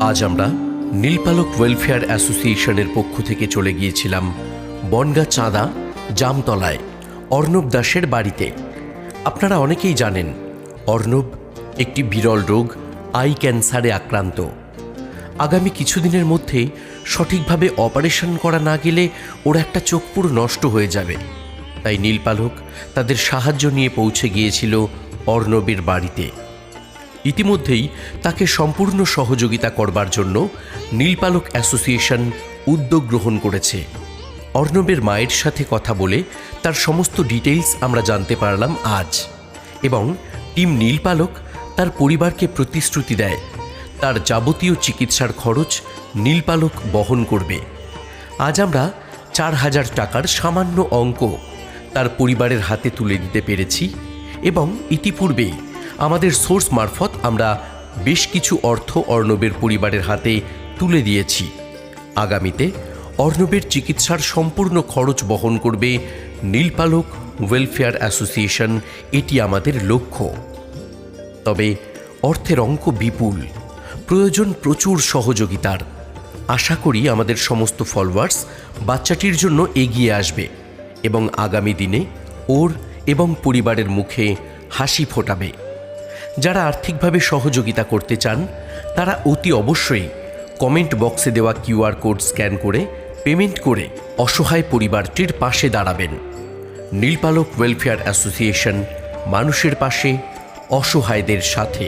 আজ আমরা নীলপালক ওয়েলফেয়ার অ্যাসোসিয়েশনের পক্ষ থেকে চলে গিয়েছিলাম বনগা চাঁদা জামতলায় অর্ণব দাসের বাড়িতে। আপনারা অনেকেই জানেন, অর্ণব একটি বিরল রোগ, আই ক্যান্সারে আক্রান্ত। আগামী কিছুদিনের মধ্যে সঠিকভাবে অপারেশন করা না গেলে ওর একটা চোখ পুরো নষ্ট হয়ে যাবে। তাই নীলপালক তাদের সাহায্য নিয়ে পৌঁছে গিয়েছিল অর্ণবের বাড়িতে। ইতিমধ্যেই তাকে সম্পূর্ণ সহযোগিতা করবার জন্য নীলপালক অ্যাসোসিয়েশন উদ্যোগ গ্রহণ করেছে। অর্ণবের মায়ের সাথে কথা বলে তার সমস্ত ডিটেইলস আমরা জানতে পারলাম আজ এবং টিম নীলপালক তার পরিবারকে প্রতিশ্রুতি দেয়। তার যাবতীয় চিকিৎসার খরচ নীলপালক বহন করবে। আজ আমরা চার হাজার টাকার সামান্য অঙ্ক তার পরিবারের হাতে তুলে দিতে পেরেছি এবং ইতিপূর্বেই আমাদের সোর্স মারফত আমরা বেশ কিছু অর্থ অর্ণবের পরিবারের হাতে তুলে দিয়েছি। আগামীতে অর্ণবের চিকিৎসার সম্পূর্ণ খরচ বহন করবে নীলপালক ওয়েলফেয়ার অ্যাসোসিয়েশন, এটি আমাদের লক্ষ্য। তবে অর্থের অঙ্ক বিপুল, প্রয়োজন প্রচুর সহযোগিতার। আশা করি আমাদের সমস্ত ফলোয়ার্স বাচ্চাটির জন্য এগিয়ে আসবে এবং আগামী দিনে ওর এবং পরিবারের মুখে হাসি ফোটাবে। যারা আর্থিকভাবে সহযোগিতা করতে চান, তারা অতি অবশ্যই কমেন্ট বক্সে দেওয়া কিউআর কোড স্ক্যান করে পেমেন্ট করে অসহায় পরিবারটির পাশে দাঁড়াবেন। নীলপালক ওয়েলফেয়ার অ্যাসোসিয়েশন মানুষের পাশে, অসহায়দের সাথে।